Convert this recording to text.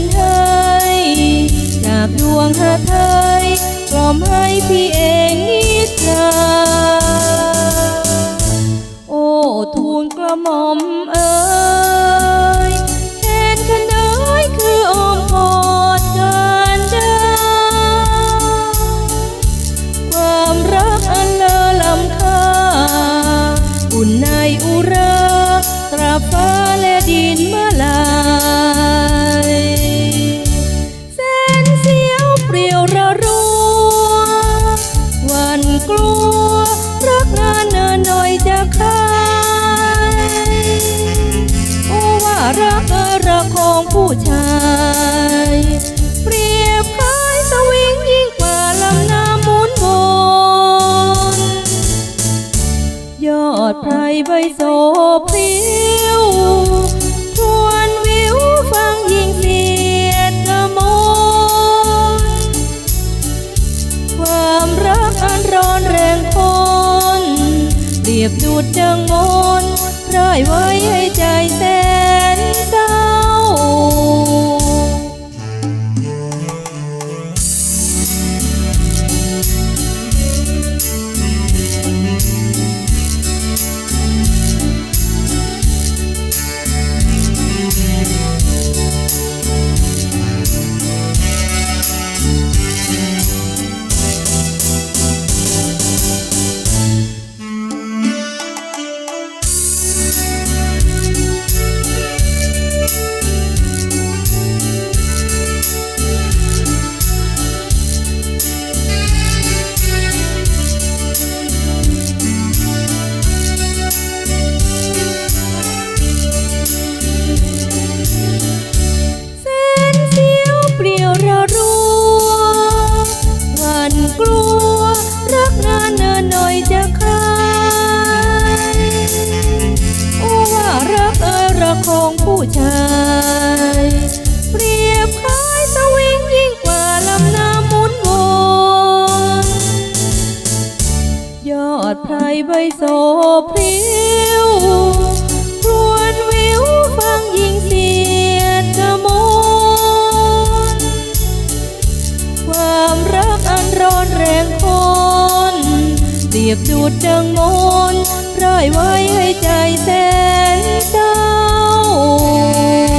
นเฮ้ยจากดวงหาไทยกล่อมให้พี่เองนิทราโอ้ทูลกระหม่อมเอ๋ย ชายเปรียบคล้ายสวิงยิ่งกว่าลำน้ำหมุนวนยอดไพรใบโสพริ้วครวนวิวฟังยิ่งเสียดกระมนความรักอันร้อนแรงคนเปรียบดูดดังโม ชายเปรียบคล้ายสวิงยิ่งกว่าลำน้ำหมุนวนยอดไพรใบโสพริ้วครวนวิวฟังยิ่งเสียดกระมนความรักอันร้อนแรงคนเปรียบดูดดังมนร้ายไว้ให้ใจแสนใจ buồn